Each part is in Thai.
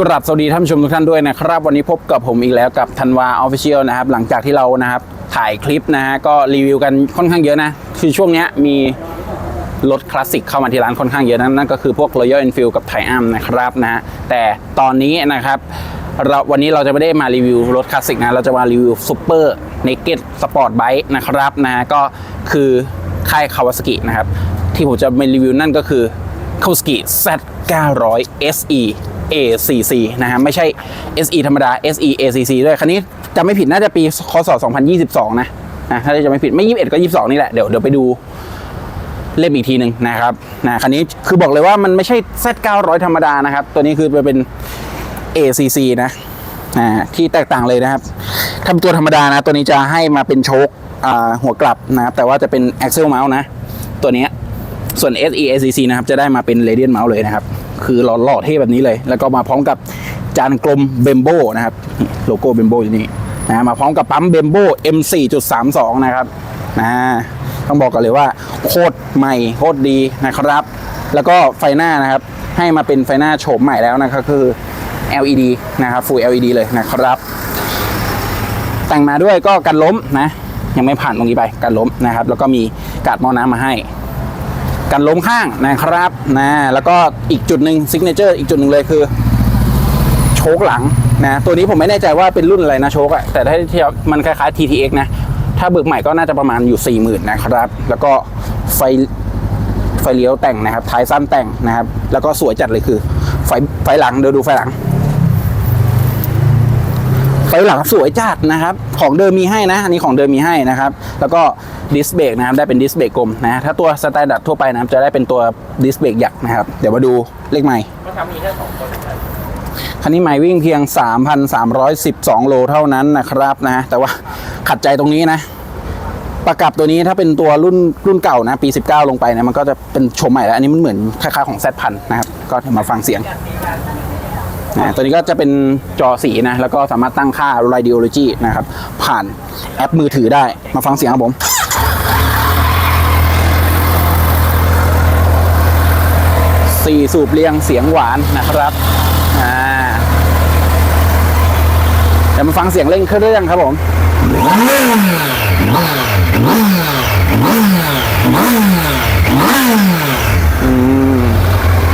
กราบสวัสดีท่านผู้ชมทุกท่านด้วยนะครับ วันนี้พบกับผมอีกแล้วกับธันวาออฟฟิเชียลนะครับ หลังจากที่เรานะครับถ่ายคลิปนะฮะก็รีวิวกันค่อนข้างเยอะนะ คือช่วงนี้มีรถคลาสสิกเข้ามาที่ร้านค่อนข้างเยอะนะนั่นก็คือพวก Royal Enfield กับ Triumph นะครับนะฮะแต่ตอนนี้นะครับเราวันนี้เราจะไม่ได้มารีวิวรถคลาสสิกนะเราจะมารีวิวซูเปอร์เนเก็ตสปอร์ตไบค์นะครับนะฮะก็คือค่ายคาวาสกินะครับที่ผมจะมารีวิวนั่นก็คือค a สกิ Z 900 SE ACC นะฮะไม่ใช่ SE ธรรมดา SE ACC ด้วยคันนี้จะไม่ผิดน่าจะปีคศ2022 นะนะถ้าจะไม่ผิดไม่ 21 ก็ 22 นี่แหละ เดี๋ยวเดี๋ยวไปดูเล่มอีกทีหนึ่งนะครับนะคันนี้คือบอกเลยว่ามันไม่ใช่ Z 900 ธรรมดานะครับ ตัวนี้คือเป็น ACC นะอ่าที่แตกต่างเลยนะครับถ้าเป็นตัวธรรมดานะ ตัวนี้จะให้มาเป็นโชคหัวกลับนะครับแต่ว่าจะเป็น Axle Mount นะ ตัวเนี้ย ส่วน SE ACC นะครับจะได้มาเป็น Radiant Mouse เลยนะครับ คือหล่อหล่อเท่แบบนี้เลย แล้วก็มาพร้อมกับจานกลมเบมโบนะครับโลโก้เบมโบอยู่นี่นะมาพร้อมกับปั๊มเบมโบ M4.32 นะครับนะต้องบอกกันเลยว่าโคตรใหม่โคตรดีนะครับ แล้วก็ไฟหน้านะครับ ให้มาเป็นไฟหน้าโฉมใหม่แล้วนะครับคือ LED นะครับ Full LED เลยนะครับ แต่งมาด้วยก็กันล้มนะ ยังไม่ผ่านตรงนี้ไปกันล้มนะครับ แล้วก็มีกาดหม้อน้ำมาให้ กันล้มข้างนะครับนะแล้วก็อีกจุดหนึ่งซิกเนเจอร์อีกจุดหนึ่งเลยคือ โชคหลังนะตัวนี้ผมไม่แน่ใจว่าเป็นรุ่นอะไรนะโชคอะแต่ถ้าเทียบมันคล้ายๆ TTX นะ ถ้าเบิกใหม่ก็น่าจะประมาณอยู่ 40,000นะครับ แล้วก็ไฟไฟเลี้ยวแต่งนะครับท้ายสั้นแต่งนะครับ แล้วก็สวยจัดเลยคือ ไฟไฟหลังเดี๋ยวดูไฟหลัง ไฟหลังสวยจัดนะครับ ของเดิมมีให้นะอันนี้ของเดิมมีให้นะครับ แล้วก็ดิสเบรกนะครับได้เป็นดิสเบรกกลมนะถ้าตัวสแตนดาร์ดทั่วไปนะครับจะได้เป็นตัวดิสเบรกหยักนะครับ เดี๋ยวมาดูเลขใหม่คันนี้ใหม่วิ่งเพียง 3,312 โลเท่านั้นนะครับนะ แต่ว่าขัดใจตรงนี้นะ ประกับตัวนี้ถ้าเป็นตัวรุ่นรุ่นเก่านะ ปี 19 ลงไปนะ มันก็จะเป็นชมใหม่แล้ว อันนี้มันเหมือนคล้ายๆของ Z พันนะครับ ก็เดี๋ยวมาฟังเสียง นะตัวนี้ก็จะเป็นจอสีนะ แล้วก็สามารถตั้งค่า Radiology นะครับ ผ่านแอปมือถือได้ มาฟังเสียงครับผมสี่สูบเรียงเสียงหวานนะครับ อ่าเดี๋ยวมาฟังเสียงเร่งเครื่องครับผม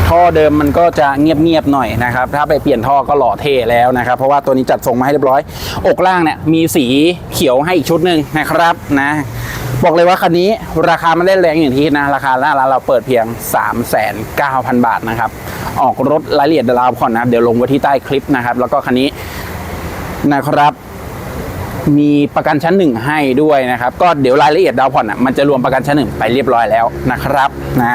ท่อ เดิมมันก็จะเงียบๆหน่อยนะครับ ถ้าไปเปลี่ยนท่อก็หล่อเท่แล้วนะครับ เพราะว่าตัวนี้จัดทรงมาให้เรียบร้อย อกล่างเนี่ยมีสีเขียวให้อีกชุดหนึ่งนะครับนะบอกเลยว่าคันนี้ราคาไม่ได้แรงอย่างที่นะ ราคาหน้าร้านเราเปิดเพียง 3,900 บาทนะครับ ออกรถรายละเอียดเดยวเราผ่อนนะครับ เดี๋ยวลงไว้ที่ใต้คลิปนะครับ แล้วก็คันนี้นะครับมีประกันชั้นหนึ่งให้ด้วยนะครับ ก็เดี๋ยวรายละเอียดดาวผ่อนอะมันจะรวมประกันชั้นหนึ่งไปเรียบร้อยแล้วนะครับนะ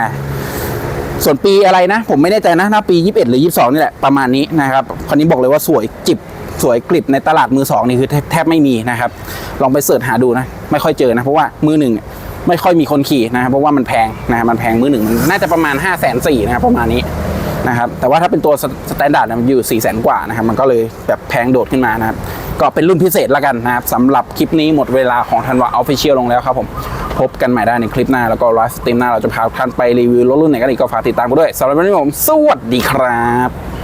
ส่วนปีอะไรนะ ผมไม่แน่ใจนะน่าปี 21 หรือ 22 นี่แหละ ประมาณนี้นะครับคันนี้บอกเลยว่าสวยจิบสวยกริบในตลาดมือสองนี่คือแทบไม่มีนะครับ ลองไปเสิร์ชหาดูนะ ไม่ค่อยเจอนะ เพราะว่ามือหนึ่งไม่ค่อยมีคนขี่นะครับเพราะว่ามันแพงนะมันแพงมือหนึ่งมันน่าจะประมาณ 5 4 0 0 0นะครับประมาณนี้นะครับแต่ว่าถ้าเป็นตัวสแตนดาร์ดมันอยู่4 0 0 0 0 0 กว่านะครับมันก็เลยแบบแพงโดดขึ้นมานะครับก็เป็นรุ่นพิเศษละกันนะครับสำหรับคลิปนี้หมดเวลาของทันวาออฟฟิเชียลลงแล้วครับผม พบกันใหม่ได้ในคลิปหน้า แล้วก็ไลฟ์สตรีมหน้าเราจะพาท่านไปรีวิวรถรุ่นไหนกันอีกก็ฝากติดตามกันด้วยสำหรับวันนี้ผม สวัสดีครับ